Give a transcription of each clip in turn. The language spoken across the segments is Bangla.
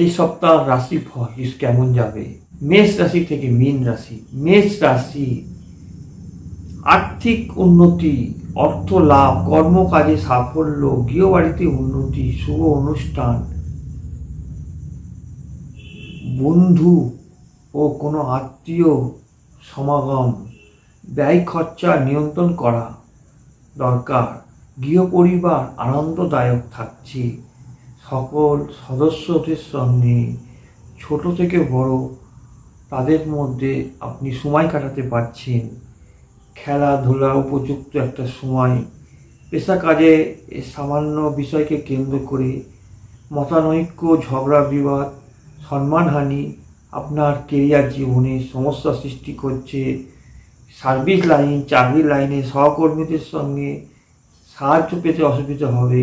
এই সপ্তাহ রাশি ফল কেমন যাবে? মেষ রাশি থেকে মীন রাশি। মেষ রাশি আর্থিক উন্নতি, অর্থ লাভ, কর্মকাজে সাফল্য, গৃহবাড়িতে উন্নতি, শুভ অনুষ্ঠান, বন্ধু ও কোনো আত্মীয় সমাগম, ব্যয় খরচা নিয়ন্ত্রণ করা দরকার। গৃহপরিবার আনন্দদায়ক থাকছে। সকল সদস্যদের সঙ্গে ছোট থেকে বড় তাদের মধ্যে আপনি সময় কাটাতে পারছেন। খেলাধুলা উপযুক্ত একটা সময়, পেশা কাজে সামান্য বিষয়কে কেন্দ্র করে মতানৈক্য, ঝগড়া বিবাদ, সম্মানহানি আপনার কেরিয়ার জীবনে সমস্যা সৃষ্টি করছে। সার্ভিস লাইন চাকরির লাইনে সহকর্মীদের সঙ্গে সাহায্য পেতে অসুবিধা হবে।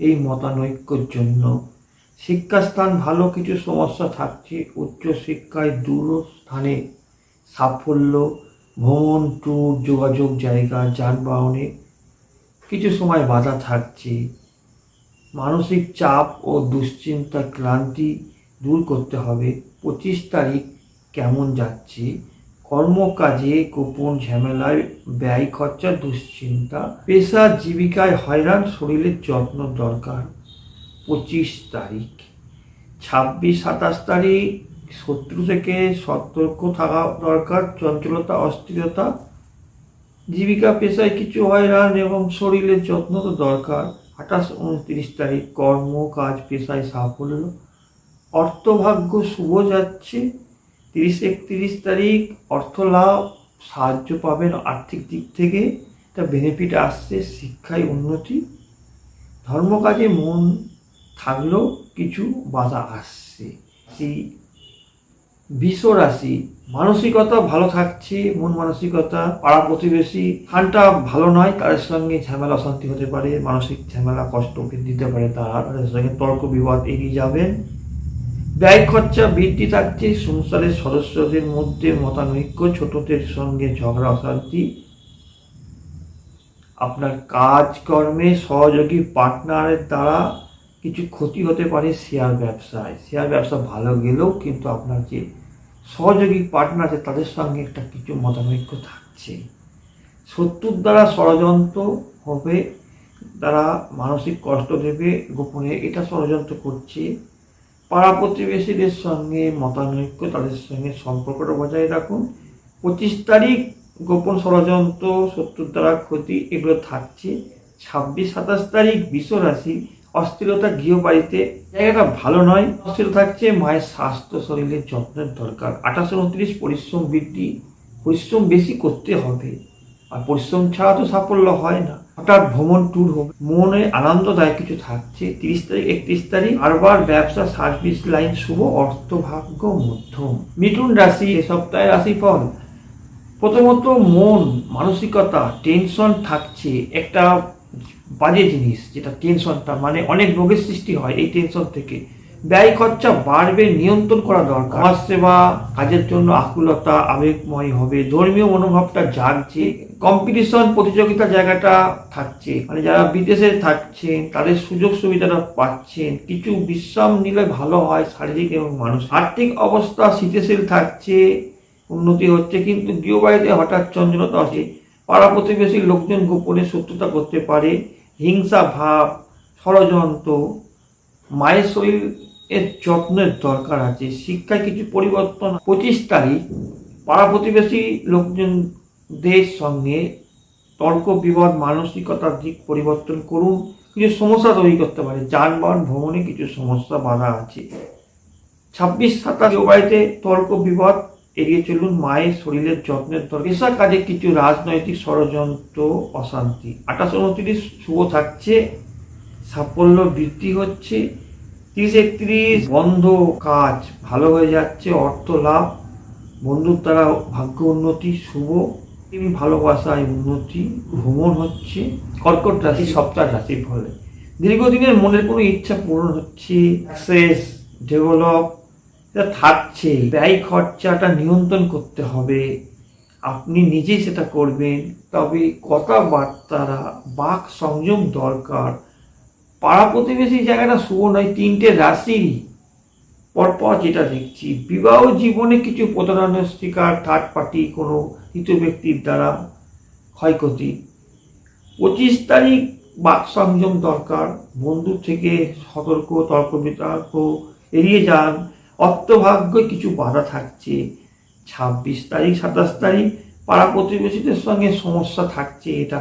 এই মতানৈক্যর জন্য। শিক্ষাস্থান ভালো কিছু সমস্যা থাকছে উচ্চশিক্ষায় দূর স্থানে সাফল্য, ভ্রমণ, ট্যুর, যোগাযোগ জায়গা, যানবাহনে কিছু সময় বাধা থাকছে। মানসিক চাপ ও দুশ্চিন্তা ক্লান্তি দূর করতে হবে। পঁচিশ তারিখ কেমন যাচ্ছে? কর্মকাজে গোপন ঝামেলায় ব্যয় খরচা, দুশ্চিন্তা, পেশা জীবিকায় হয়রান, শরীরের যত্ন দরকার। পঁচিশ তারিখ। ছাব্বিশ, সাতাশ তারিখ। শত্রু থেকে সতর্ক থাকা দরকার। চঞ্চলতা, অস্থিরতা। জীবিকা, পেশায় কিছু হয়রান এবং শরীরের যত্ন তো দরকার। আঠাশ, উনত্রিশ তারিখ। কর্ম কাজ পেশায় সাফল্য। অর্থভাগ্য শুভ যাচ্ছে। তিরিশ একত্রিশ তারিখ অর্থ লাভ সাহায্য পাবেন আর্থিক দিক থেকে। একটা বেনিফিট আসছে, শিক্ষায় উন্নতি। ধর্মকাজে মন থাকলেও কিছু বাধা আসছে। সেই বিশ্ব রাশি, মানসিকতা ভালো থাকছে, মন মানসিকতা, পাড়া প্রতিবেশী খানটা ভালো নয় তাদের সঙ্গে ঝামেলা, অশান্তি হতে পারে, মানসিক ঝামেলা, কষ্ট দিতে পারে তারা, তাদের সঙ্গে তর্ক বিবাদ এগিয়ে যাবেন। ব্যয় খরচা বৃদ্ধি থাকছে। সংসারের সদস্যদের মধ্যে মতানৈক্য, ছোটদের সঙ্গে ঝগড়া, অশান্তি। আপনার কাজকর্মে সহযোগী পার্টনারের দ্বারা কিছু ক্ষতি হতে পারে শেয়ার ব্যবসায়। শেয়ার ব্যবসা ভালো গেলেও কিন্তু আপনার যে সহযোগী পার্টনার আছে, তাদের সঙ্গে একটা কিছু মতানৈক্য থাকছে। শত্রুর দ্বারা ষড়যন্ত্র হবে তারা মানসিক কষ্ট দেবে, গোপনে এটা ষড়যন্ত্র করছে। পাড়া প্রতিবেশীদের সঙ্গে, মতানৈক্য তাদের সঙ্গে সম্পর্কটা বজায় রাখুন। পঁচিশ তারিখ গোপন ষড়যন্ত্র, শত্রুর দ্বারা ক্ষতি, এগুলো থাকছে। ছাব্বিশ, সাতাশ তারিখ বিশ্ব রাশি, অস্থিরতা গৃহবাড়িতে জায়গাটা ভালো নয়, অস্থির থাকছে, মায়ের স্বাস্থ্য, শরীরের যত্নের দরকার। আঠাশ, উনত্রিশ, পরিশ্রম বৃদ্ধি, পরিশ্রম বেশি করতে হবে। আর পরিশ্রম ছাড়া তো সাফল্য হয় না। হঠাৎ ভ্রমণ ট্যুর হবে। মনে আনন্দদায়ক কিছু থাকছে। তিরিশ তারিখ, একত্রিশ তারিখ আরবার ব্যবসা সার্ভিস লাইন শুভ অর্থভাগ্য মধ্যম। মিথুন রাশি, এ সপ্তাহে রাশিফল। প্রথমত মন, মানসিকতা টেনশন থাকছে। একটা বাজে জিনিস, যেটা টেনশনটা মানে অনেক রোগের সৃষ্টি হয় এই টেনশন থেকে। ব্যয় খরচা বাড়বে নিয়ন্ত্রণ করা দরকার। সমাজ সেবা, কাজের জন্য আকুলতা, আবেগময় হবে, ধর্মীয় মনোভাবটা জাগছে কম্পিটিশন প্রতিযোগিতা জায়গাটা থাকছে। মানে যারা বিদেশে থাকছেন, তাদের সুযোগ সুবিধাটা পাচ্ছেন, কিছু বিশ্রাম নিলে ভালো হয় শারীরিক এবং মানসিক। আর্থিক অবস্থা স্থিতিশীল থাকছে, উন্নতি হচ্ছে, কিন্তু গৃহবাড়িতে হঠাৎ চঞ্চলতা আছে পাড়া প্রতিবেশীর লোকজন গোপনে শত্রুতা করতে পারে, হিংসা ভাব, ষড়যন্ত্র, মায়ের শরীর এর যত্নের দরকার আছে। শিক্ষায় কিছু পরিবর্তন পঁচিশ তারিখ, পাড়া প্রতিবেশী লোকজনদের সঙ্গে তর্ক, বিবাদ, মানসিকতার দিক পরিবর্তন করুন। কিছু সমস্যা তৈরি করতে পারে। যানবাহন, ভ্রমণে কিছু সমস্যা বাধা আছে। ছাব্বিশ, সাতাশ বাড়িতে তর্ক, বিবাদ এড়িয়ে চলুন। মায়ের শরীরের যত্নের দরকার। পেশা কাজে কিছু রাজনৈতিক ষড়যন্ত্র, অশান্তি। আঠাশ, উনত্রিশ, শুভ থাকছে। সাফল্য বৃদ্ধি হচ্ছে। তিরিশ একত্রিশ, বন্ধ কাজ, ভালো হয়ে যাচ্ছে, অর্থ লাভ, বন্ধুর দ্বারা ভাগ্য উন্নতি, শুভ তিনি ভালোবাসায় উন্নতি, ভ্রমণ হচ্ছে, কর্কট রাশি, সপ্তাহ রাশি ফলে। দীর্ঘদিনের মনের কোনো ইচ্ছা পূরণ হচ্ছে সাকসেস ডেভেলপ এটা থাকছে, ব্যয় খরচাটা নিয়ন্ত্রণ করতে হবে, আপনি নিজেই সেটা করবেন, তবে কথাবার্তারা, বাক সংযম দরকার পাড়া প্রতিবেশী জায়গাটা শুভ নয়, তিনটে রাশি পরপর যেটা দেখছি, বিবাহ জীবনে কিছু প্রতারণার শিকার থার্ড পার্টি কোনো তৃতীয় ব্যক্তির দ্বারা ক্ষয়ক্ষতি। পঁচিশ তারিখ বাক সংযম দরকার, বন্ধু থেকে সতর্ক তর্ক বিতর্ক এড়িয়ে যান, অর্থভাগ্য কিছু বাধা থাকছে। ছাব্বিশ তারিখ, সাতাশ তারিখ, পাড়া প্রতিবেশীদের সঙ্গে সমস্যা থাকছে, এটা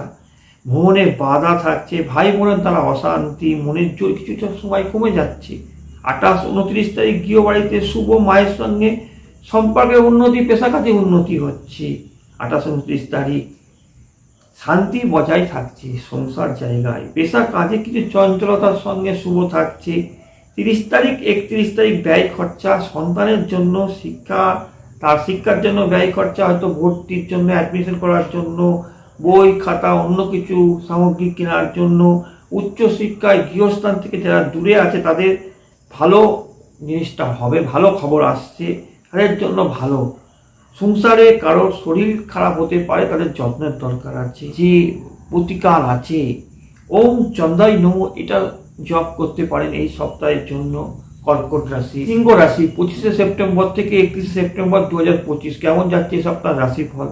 ভ্রমণে বাধা থাকছে, ভাই বোনের দ্বারা অশান্তি, মনের জোর কিছুটা সময় কমে যাচ্ছে। আঠাশ, উনত্রিশ তারিখ গৃহবাড়িতে শুভ মায়ের সঙ্গে সম্পর্কের উন্নতি পেশাকাতে উন্নতি হচ্ছে। আঠাশ, উনত্রিশ তারিখ শান্তি বজায় থাকছে সংসার জায়গায়। পেশা কাজে কিছু চঞ্চলতার সঙ্গে শুভ থাকছে। তিরিশ তারিখ, একত্রিশ তারিখ ব্যয় খরচা, সন্তানের জন্য শিক্ষা, তার শিক্ষার জন্য ব্যয় খরচা, হয়তো ভর্তির জন্য অ্যাডমিশন করার জন্য বই, খাতা, অন্য কিছু সামগ্রী কেনার জন্য উচ্চশিক্ষায় গৃহস্থান থেকে যারা দূরে আছে, তাদের ভালো জিনিসটা হবে, ভালো খবর আসছে, তাদের জন্য ভালো। সংসারে কারোর শরীর খারাপ হতে পারে, তাদের যত্নের দরকার আছে, যে প্রতিকার আছে। ওম চন্দাই নম, এটা জপ করতে পারেন এই সপ্তাহের জন্য কর্কট রাশি। সিংহ রাশি, পঁচিশে সেপ্টেম্বর থেকে একত্রিশে সেপ্টেম্বর দু হাজার পঁচিশ। কেমন যাচ্ছে এই সপ্তাহ রাশিফল?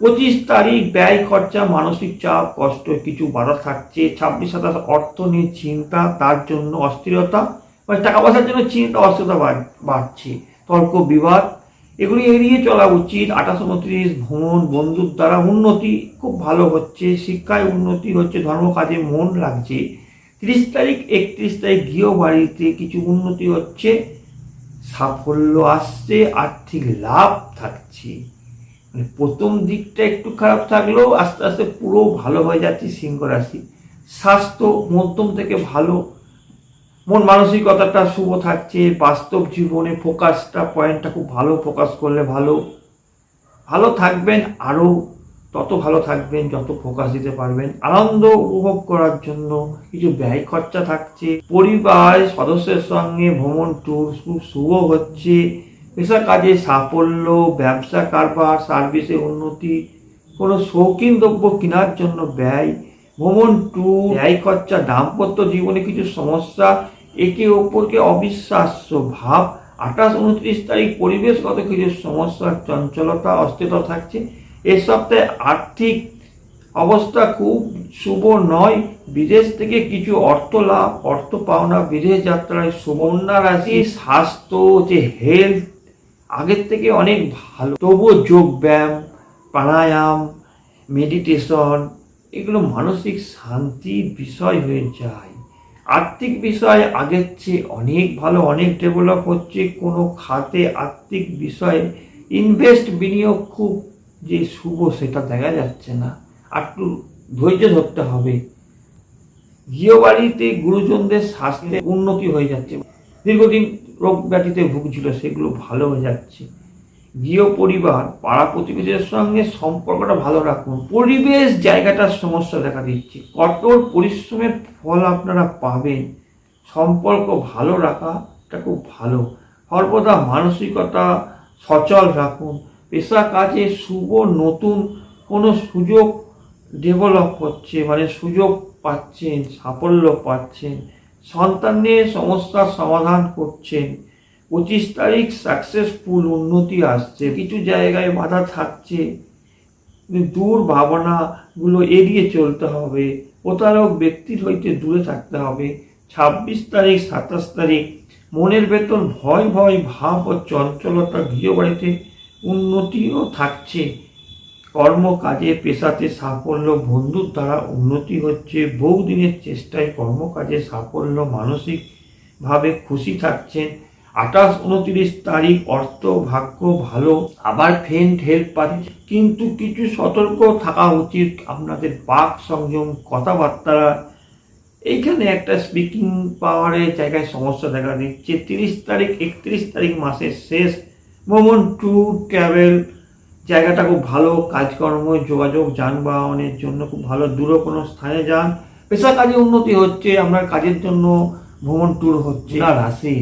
পঁচিশ তারিখ ব্যয় খরচা, মানসিক চাপ, কষ্ট, কিছু বাধা থাকছে, ছাব্বিশ সাতাশ অর্থ নিয়ে চিন্তা, তার জন্য অস্থিরতা মানে টাকা পয়সার জন্য চিন্তা, অস্থিরতা বাড়- বাড়ছে। তর্ক, বিবাদ, এগুলি এড়িয়ে চলা উচিত। আঠাশ উনত্রিশ, ভ্রমণ, বন্ধুর দ্বারা উন্নতি খুব ভালো হচ্ছে। শিক্ষায় উন্নতি হচ্ছে, ধর্ম কাজে মন লাগছে। তিরিশ তারিখ, একত্রিশ তারিখ গৃহবাড়িতে কিছু উন্নতি হচ্ছে। সাফল্য আসছে, আর্থিক লাভ থাকছে। মানে প্রথম দিকটা একটু খারাপ থাকলেও আস্তে আস্তে পুরো ভালো হয়ে যাচ্ছে সিংহ রাশি। স্বাস্থ্য মধ্যম থেকে ভালো। মন মানসিকতাটা শুভ থাকছে, বাস্তব জীবনে ফোকাসটা পয়েন্টটা খুব ভালো ফোকাস করলে ভালো। ভালো থাকবেন আরও, তত ভালো থাকবেন যত ফোকাস দিতে পারবেন। আনন্দ উপভোগ করার জন্য কিছু ব্যয় খরচা থাকছে। পরিবার সদস্যের সঙ্গে ভ্রমণ ট্যুর খুব শুভ হচ্ছে। পেশা, কাজে সাফল্য, ব্যবসা, কারবার সার্ভিসে উন্নতি, কোনো শৌখিন দ্রব্য কেনার জন্য ব্যয়, ভ্রমণ টু ব্যয় খরচা, দাম্পত্য জীবনে কিছু সমস্যা, একে অপরকে অবিশ্বাস্য ভাব, আঠাশ উনত্রিশ তারিখ পরিবেশগত কিছু সমস্যার চঞ্চলতা, অস্থিরতা থাকছে। এ সপ্তাহে আর্থিক অবস্থা খুব শুভ নয়। বিদেশ থেকে কিছু অর্থ লাভ, অর্থ পাওনা, বিদেশ যাত্রায় সুবর্ণা রাশি, স্বাস্থ্য, যে হেলথ আগের থেকে অনেক ভালো। তবুও যোগ ব্যায়াম, প্রাণায়াম মেডিটেশন এগুলো মানসিক শান্তির বিষয় হয়ে যায়। আর্থিক বিষয় আগের চেয়ে অনেক ভালো, অনেক ডেভেলপ হচ্ছে। কোনো খাতে আর্থিক বিষয়ে ইনভেস্ট বিনিয়োগ খুব যে শুভ সেটা দেখা যাচ্ছে না। একটু ধৈর্য ধরতে হবে। গৃহবাড়িতে গুরুজনদের স্বাস্থ্যে উন্নতি হয়ে যাচ্ছে। দীর্ঘদিন রোগ ব্যাধিতে ভুগছিল, সেগুলো ভালো হয়ে যাচ্ছে। গৃহ পরিবার, পাড়া প্রতিবেশীদের সঙ্গে সম্পর্কটা ভালো রাখুন। পরিবেশ জায়গাটার সমস্যা দেখা দিচ্ছে। কঠোর পরিশ্রমের ফল আপনারা পাবেন। সম্পর্ক ভালো রাখাটা খুব ভালো। সর্বদা মানসিকতা সচল রাখুন। পেশা কাজে শুভ নতুন কোনো সুযোগ ডেভেলপ হচ্ছে মানে সুযোগ পাচ্ছেন, সাফল্য পাচ্ছেন। সন্তানের সমস্যার সমাধান করছেন। পঁচিশ তারিখ সাকসেসফুল উন্নতি আসছে। কিছু জায়গায় বাধা থাকছে। দূর ভাবনাগুলো এড়িয়ে চলতে হবে। প্রতারক ব্যক্তির হইতে দূরে থাকতে হবে। ছাব্বিশ তারিখ, সাতাশ তারিখ, মনের ভেতর ভয় ভয় ভাব ও চঞ্চলতা গৃহবাড়িতে উন্নতিও থাকছে। কর্ম কাজে পেশাতে সাফল্য বন্ধুর দ্বারা উন্নতি হচ্ছে। বহুদিনের চেষ্টায় কর্মকাজে সাফল্য মানসিকভাবে খুশি থাকছেন। আঠাশ উনত্রিশ তারিখ অর্থ, ভাগ্য ভালো, আবার ফ্রেন্ড হেল্প পাচ্ছে কিন্তু কিছু সতর্ক থাকা উচিত। আপনাদের বাক সংযম, কথাবার্তা, এইখানে একটা স্পিকিং পাওয়ারের জায়গায় সমস্যা দেখা দিচ্ছে। তিরিশ তারিখ, একত্রিশ তারিখ মাসের শেষ। ভ্রমণ ট্যুর ট্রাভেল জায়গাটা খুব ভালো কাজকর্ম যোগাযোগ যানবাহনের জন্য খুব ভালো দূরে কোনো স্থানে যান। পেশা কাজে উন্নতি হচ্ছে আপনার কাজের জন্য ভ্রমণ ট্যুর হচ্ছে। না রাশি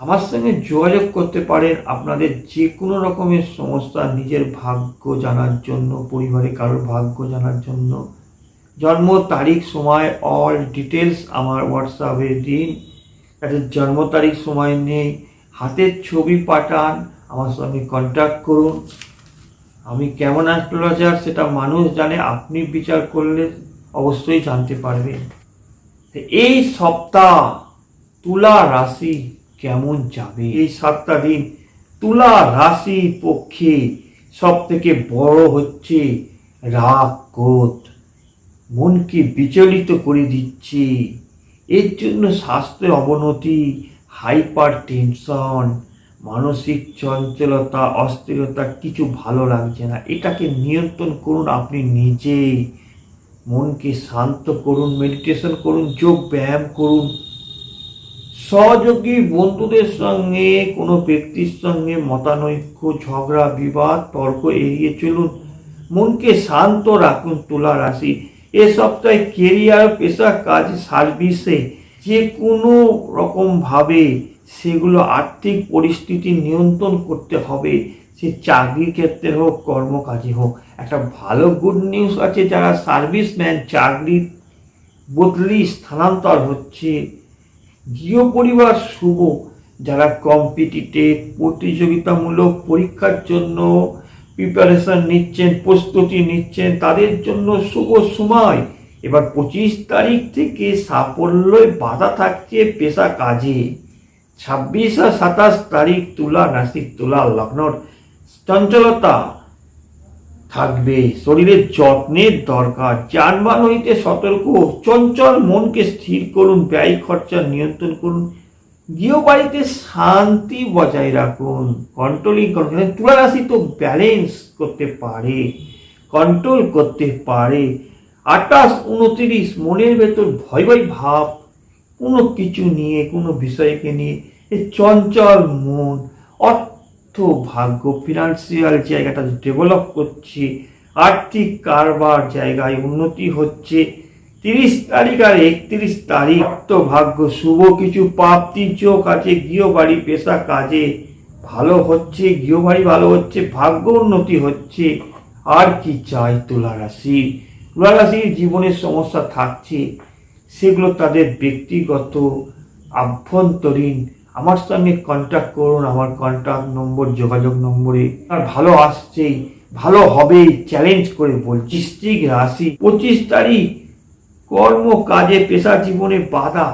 আমার সঙ্গে যোগাযোগ করতে পারেন আপনাদের যে কোনো রকমের সমস্যা নিজের ভাগ্য জানার জন্য পরিবারে কারোর ভাগ্য জানার জন্য। জন্ম তারিখ সময় অল ডিটেলস আমার হোয়াটসঅ্যাপে দিন। তাদের জন্ম তারিখ সময় নেই হাতের ছবি পাঠান আমার সঙ্গে কন্ট্যাক্ট করুন। আমি কেমন অ্যাস্ট্রোলজার সেটা মানুষ জানে, আপনি বিচার করলে অবশ্যই জানতে পারবেন। তো এই সপ্তাহ তুলা রাশি কেমন যাবে? এই সাতটা দিন তুলা রাশি পক্ষে সব থেকে বড় হচ্ছে রাগ, ক্রোধ। মনকে বিচলিত করে দিচ্ছে। এর জন্য স্বাস্থ্যের অবনতি হাইপার টেনশন মানসিক চঞ্চলতা, অস্থিরতা কিছু ভালো লাগছে না। এটাকে নিয়ন্ত্রণ করুন আপনি নিজে মনকে শান্ত করুন মেডিটেশন করুন, যোগ ব্যায়াম করুন। সহযোগী বন্ধুদের সঙ্গে, কোনো ব্যক্তির সঙ্গে মতানৈক্য, ঝগড়া, বিবাদ, তর্ক এড়িয়ে চলুন। মনকে শান্ত রাখুন তুলা রাশি। এ সপ্তাহে কেরিয়ার পেশা, কাজ সার্ভিসে যে কোনো রকমভাবে সেগুলো আর্থিক পরিস্থিতি নিয়ন্ত্রণ করতে হবে। সে চাকরির ক্ষেত্রে হোক, কর্মকাজে হোক। একটা ভালো গুড নিউজ আছে, যারা সার্ভিসম্যান চাকরির বদলি স্থানান্তর হচ্ছে। গৃহ পরিবার শুভ, যারা কম্পিটিটিভ প্রতিযোগিতামূলক পরীক্ষার জন্য প্রিপারেশন নিচ্ছেন, প্রস্তুতি নিচ্ছেন, তাদের জন্য শুভ সময়। এবার পঁচিশ তারিখ থেকে সাফল্যই বাধা থাকছে পেশা কাজে। ছাব্বিশ আর সাতাশ তারিখ তুলা, নাসিক তুলা লগ্নর চঞ্চলতা থাকবে। শরীরের যত্নের দরকার। যানবাহন হইতে সতর্ক চঞ্চল মনকে স্থির করুন, ব্যয় খরচা নিয়ন্ত্রণ করুন, গৃহবাড়িতে শান্তি বজায় রাখুন। কন্ট্রোলিং করুন। তুলা রাশি তো ব্যালেন্স করতে পারে কন্ট্রোল করতে পারে। আঠাশ, উনত্রিশ, মনের ভেতর ভয় ভয় ভাব কোনো কিছু নিয়ে, কোনো বিষয়কে নিয়ে এই চঞ্চল মন, অর্থ ভাগ্য ফিনান্সিয়াল জায়গাটা ডেভেলপ করছে, আর্থিক কারবার জায়গায় উন্নতি হচ্ছে। তিরিশ তারিখ আর একত্রিশ তারিখ তো ভাগ্য শুভ, কিছু প্রাপ্তি চোখ আছে, গৃহবাড়ি, পেশা, কাজে ভালো হচ্ছে, গৃহবাড়ি ভালো হচ্ছে, ভাগ্য উন্নতি হচ্ছে। আর কি চাই তুলা রাশি? জীবনের সমস্যা থাকছে। সেগুলো তাদের ব্যক্তিগত আভ্যন্তরীণ। আমার সঙ্গে কন্ট্যাক্ট করুন, আমার কন্ট্যাক্ট নম্বর যোগাযোগ নম্বরে আর ভালো আসছেই, ভালো হবে চ্যালেঞ্জ করে বলছি। বৃশ্চিক রাশি, পঁচিশ তারিখ, কর্ম, কাজে, পেশা, জীবনে বাধা।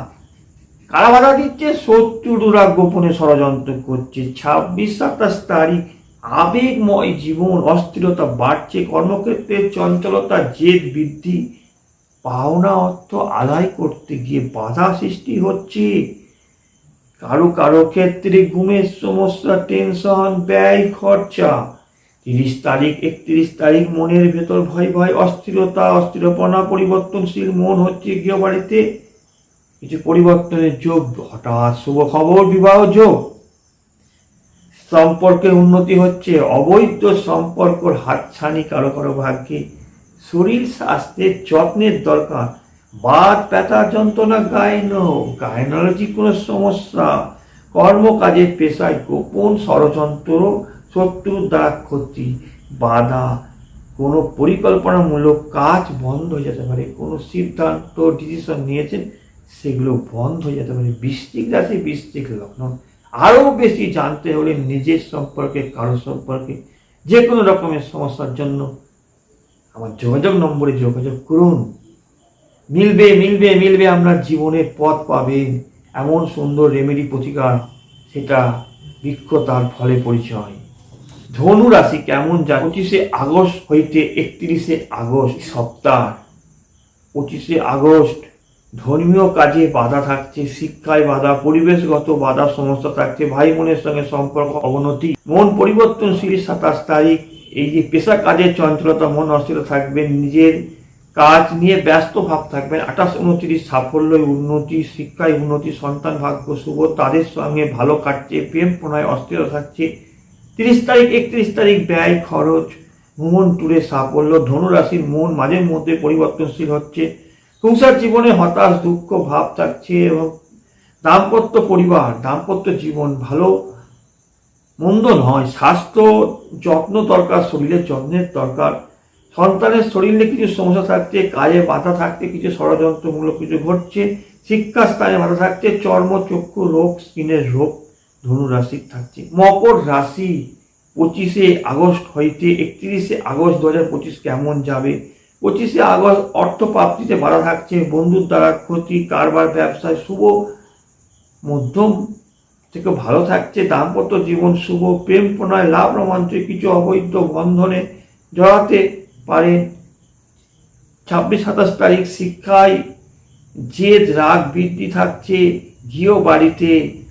কারা বাধা দিচ্ছে? শত্রুরা গোপনে ষড়যন্ত্র করছে। ছাব্বিশ, সাতাশ তারিখ, আবেগময় জীবন, অস্থিরতা বাড়ছে। কর্মক্ষেত্রে চঞ্চলতা, জেদ বৃদ্ধি। পাওনা অর্থ আদায় করতে গিয়ে বাধা সৃষ্টি হচ্ছে। কারও কারও ক্ষেত্রে ঘুমের সমস্যা, টেনশন, ব্যয়, খরচা। তিরিশ তারিখ, একত্রিশ তারিখ মনের ভেতর ভয় ভয়, অস্থিরতা, অস্থিরপনা, পরিবর্তনশীল মন হচ্ছে গৃহবাড়িতে। কিছু পরিবর্তনের যোগ, হঠাৎ শুভ খবর, বিবাহ যোগ। সম্পর্কের উন্নতি হচ্ছে, অবৈধ সম্পর্কর হাতছানি কারও কারও ভাগ্যে শরীর স্বাস্থ্যের যত্নের দরকার। বাত, ব্যথা, যন্ত্রণা গায়ন গায়নোলজি কোনো সমস্যা। কর্মকাজের পেশায় গোপন ষড়যন্ত্র শত্রুর দ্বারা ক্ষতি। বাধা, কোনো পরিকল্পনামূলক কাজ বন্ধ হয়ে যেতে পারে। কোনো সিদ্ধান্ত ডিসিশন নিয়েছেন, সেগুলো বন্ধ হয়ে যেতে পারে। বৃশ্চিক রাশি, বৃশ্চিক লগ্ন। আরও বেশি জানতে হলে নিজের সম্পর্কে কারও সম্পর্কে যে কোনো রকমের সমস্যার জন্য আমার যোগাযোগ নম্বরে যোগাযোগ করুন। মিলবে মিলবে মিলবে আপনার জীবনে পথ পাবেন এমন সুন্দর রেমেডি প্রতিকার, সেটা বৃক্ষ তার ফলে পরিচয়। ধনু রাশি কেমন যায়? পঁচিশে আগস্ট হইতে একত্রিশে আগস্ট সপ্তাহ। পঁচিশে আগস্ট, ধর্মীয় কাজে বাধা থাকছে, শিক্ষায় বাধা, পরিবেশগত বাধা, সমস্যা থাকছে, ভাই বোনের সঙ্গে সম্পর্ক অবনতি। মন পরিবর্তনশীল সাতাশ তারিখ এই যে পেশা কাজের চঞ্চলতা, মন অস্থির থাকবেন, নিজের কাজ নিয়ে ব্যস্ত ভাব থাকবেন। আঠাশ উনত্রিশ সাফল্য উন্নতি শিক্ষায় উন্নতি, সন্তান ভাগ্য শুভ, তাদের সঙ্গে ভালো কাটছে, প্রেম প্রণয় অস্থির থাকছে। তিরিশ তারিখ, একত্রিশ তারিখ, ব্যয়, খরচ, ভ্রমণ, ট্যুরে সাফল্য, ধনুরাশির মন মাঝে মধ্যে পরিবর্তনশীল হচ্ছে। সংসার জীবনে হতাশ, দুঃখ, ভাব থাকছে এবং দাম্পত্য পরিবার, দাম্পত্য জীবন ভালো মন্দ নয়, স্বাস্থ্য, যত্ন দরকার, শরীরের যত্নের দরকার। সন্তানের শরীরে কিছু সমস্যা থাকছে, কাজে বাধা থাকতে কিছু ষড়যন্ত্রমূলক কিছু ঘটছে, শিক্ষা স্থানে বাধা থাকছে, চর্ম, চক্ষু রোগ, স্কিনের রোগ, ধনু রাশি থাকছে। মকর রাশি পঁচিশে আগস্ট হইতে একত্রিশে আগস্ট দু হাজার পঁচিশ কেমন যাবে? পঁচিশে আগস্ট অর্থ প্রাপ্তিতে বাধা থাকছে, বন্ধুর দ্বারা ক্ষতি, কারবার, ব্যবসায়, শুভ, মধ্যম থেকে ভালো থাকছে, দাম্পত্য জীবন শুভ, প্রেম প্রণয়, লাভ রোমাঞ্চে কিছু অবৈধ বন্ধনে জড়াতে পারেন। ছাব্বিশ, সাতাশ তারিখ শিক্ষায় জেদ, রাগ বৃদ্ধি থাকছে, গৃহ বাড়িতে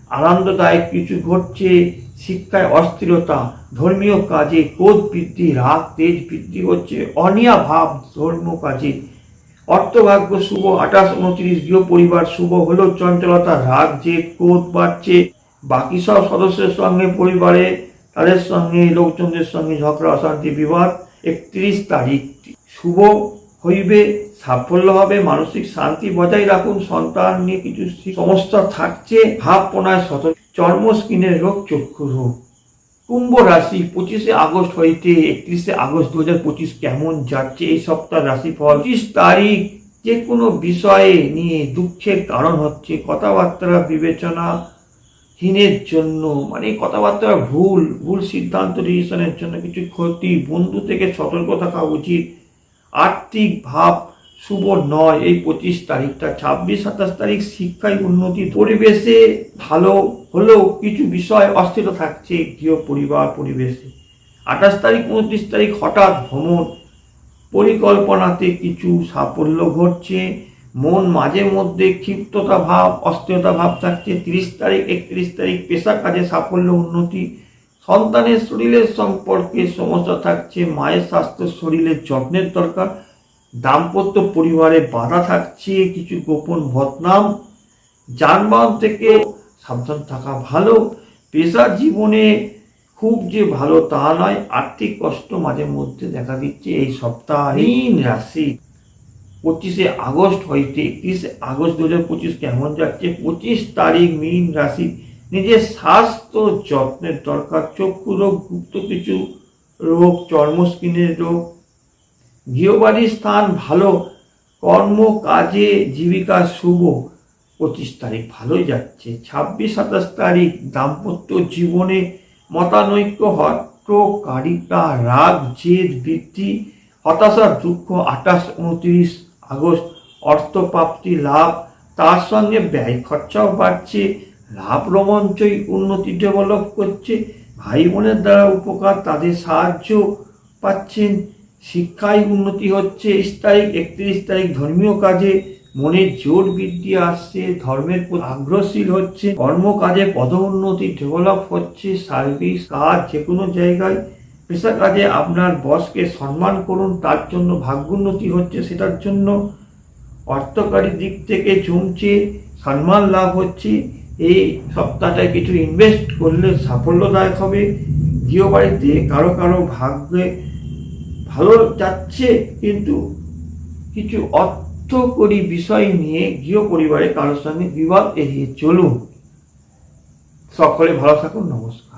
আনন্দদায়ক কিছু ঘটছে, শিক্ষায় অস্থিরতা, ধর্মীয় কাজে ক্রোধ বৃদ্ধি, রাগ, তেজ বৃদ্ধি হচ্ছে, অনিয়া ভাব ধর্ম কাজে। অর্থভাগ্য শুভ, আঠাশ, উনত্রিশ, গৃহ পরিবার শুভ হলেও চঞ্চলতা, রাগ, জেদ, ক্রোধ বাড়ছে। বাকি সব সদস্যের সঙ্গে পরিবারে, তাদের সঙ্গে, লোকজনদের সঙ্গে ঝগড়া, অশান্তি, বিবাদ, একত্রিশ তারিখ শুভ হইবে, সাফল্য হবে, মানসিক শান্তি বজায় রাখুন, সন্তান নিয়ে কিছু সমস্যা থাকছে ভাবপনায় সত চর্ম স্কিনের রোগ চক্ষু রোগ। কুম্ভ রাশি পঁচিশে আগস্ট হইতে একত্রিশে আগস্ট দু হাজার পঁচিশ কেমন যাচ্ছে? এই সপ্তাহ রাশিফল। পঁচিশ তারিখ যে কোনো বিষয়ে নিয়ে দুঃখের কারণ হচ্ছে, কথাবার্তা, বিবেচনা হীনের জন্য মানে কথাবার্তা ভুল ভুল সিদ্ধান্ত, ডিসিশনের জন্য কিছু ক্ষতি, বন্ধু থেকে সতর্ক থাকা উচিত। আর্থিক ভাব শুভ নয়, এই পঁচিশ তারিখটা। ছাব্বিশ, সাতাশ তারিখ শিক্ষায় উন্নতি, পরিবেশে ভালো হলেও কিছু বিষয় অস্থির থাকছে গৃহ পরিবার, পরিবেশে। আঠাশ তারিখ, উনত্রিশ তারিখ হঠাৎ ভ্রমণ। পরিকল্পনাতে কিছু সাফল্য ঘটছে। মন মাঝে মধ্যে ক্ষিপ্ততা ভাব, অস্থিরতা ভাব থাকছে। তিরিশ তারিখ, একত্রিশ তারিখ, পেশা, কাজে সাফল্য, উন্নতি। সন্তানের শরীরের সম্পর্কে সমস্যা থাকছে। মায়ের স্বাস্থ্য শরীরের যত্নের দরকার। দাম্পত্য পরিবারে বাধা থাকছে। কিছু গোপন বদনাম। যানবাহন থেকে সাবধান থাকা ভালো। পেশা জীবনে খুব যে ভালো তা নয়। আর্থিক কষ্ট মাঝে মধ্যে দেখা দিচ্ছে। এই সপ্তাহ রাশি। পঁচিশে আগস্ট হইতে একত্রিশে আগস্ট দু হাজার পঁচিশ কেমন যাচ্ছে? পঁচিশ তারিখ মীন রাশি। নিজের স্বাস্থ্য যত্নের দরকার। চক্ষু রোগ, গুপ্ত কিছু রোগ চর্ম স্কিনের রোগ। গৃহবাড়ির স্থান ভালো। কর্ম কাজে জীবিকা শুভ। পঁচিশ তারিখ ভালোই যাচ্ছে। ছাব্বিশ, সাতাশ তারিখ দাম্পত্য জীবনে মতানৈক্য হট্টকারিতা রাগ, জেদ, বৃদ্ধি, হতাশা, দুঃখ আঠাশ উনত্রিশ আগস্ট, অর্থপ্রাপ্তি লাভ, তার সঙ্গে ব্যয় খরচাও বাড়ছে, লাভ রোমাঞ্চই উন্নতি ডেভেলপ করছে ভাই বোনের দ্বারা উপকার তাদের সাহায্য পাচ্ছেন, শিক্ষায় উন্নতি হচ্ছে তেইশ তারিখ একত্রিশ তারিখ ধর্মীয় কাজে মনের জোর বৃদ্ধি আসছে, ধর্মের প্রতি আগ্রহশীল হচ্ছে, কর্মকাজে পদোন্নতি ডেভেলপ হচ্ছে সার্ভিস কাজ যে কোনো জায়গায় পেশা কাজে আপনার বসকে সম্মান করুন, তার জন্য ভাগ্যোন্নতি হচ্ছে সেটার জন্য। অর্থকারী দিক থেকে জমছে সম্মান লাভ হচ্ছে। এই সপ্তাহটায় কিছু ইনভেস্ট করলে সাফল্যদায়ক হবে। গৃহবাড়িতে কারও কারও ভাগ্যে ভালো যাচ্ছে, কিন্তু কিছু অর্থকরী বিষয় নিয়ে গৃহ পরিবারে কারোর সঙ্গে বিবাদ এড়িয়ে চলুন। সকলে ভালো থাকুন, নমস্কার।